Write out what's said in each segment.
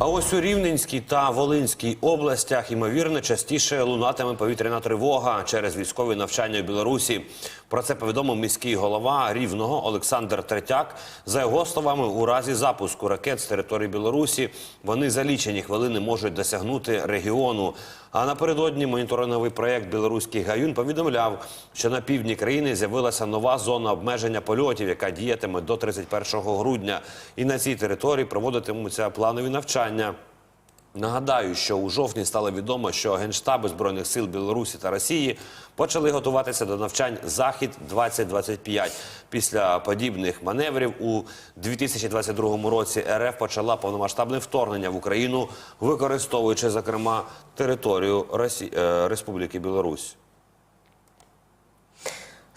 А ось у Рівненській та Волинській областях ймовірно частіше лунатиме повітряна тривога через військові навчання у Білорусі. Про це повідомив міський голова Рівного Олександр Третяк. За його словами, у разі запуску ракет з території Білорусі вони за лічені хвилини можуть досягнути регіону. А напередодні моніторинговий проєкт Білоруський гаюн повідомляв, що на півдні країни з'явилася нова зона обмеження польотів, яка діятиме до 31 грудня. І на цій території проводитимуться планові навчання. Нагадаю, що у жовтні стало відомо, що генштаби збройних сил Білорусі та Росії почали готуватися до навчань Захід 2025 Після подібних маневрів у 2022 році РФ почала повномасштабне вторгнення в Україну, використовуючи зокрема територію Росі... е, Республіки Білорусь.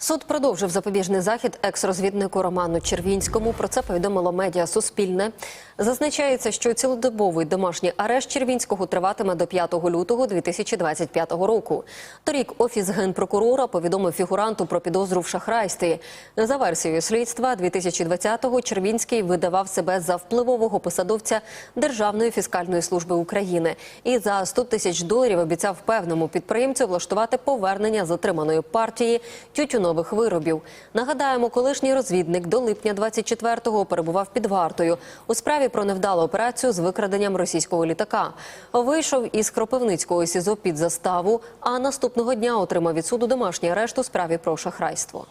Суд продовжив запобіжний захід екс-розвіднику Роману Червінському. Про це повідомило медіа Суспільне. Зазначається, що цілодобовий домашній арешт Червінського триватиме до 5 лютого 2025 року. Торік офіс генпрокурора повідомив фігуранту про підозру в шахрайстві. За версією слідства 2020-го Червінський видавав себе за впливового посадовця Державної фіскальної служби України і за 100 тисяч доларів обіцяв певному підприємцю влаштувати повернення затриманої партії тютюнових виробів. Нагадаємо, колишній розвідник до липня 24-го перебував під вартою у справі про невдалу операцію з викраденням російського літака. Вийшов із Кропивницького СІЗО під заставу, а наступного дня отримав від суду домашній арешт у справі про шахрайство.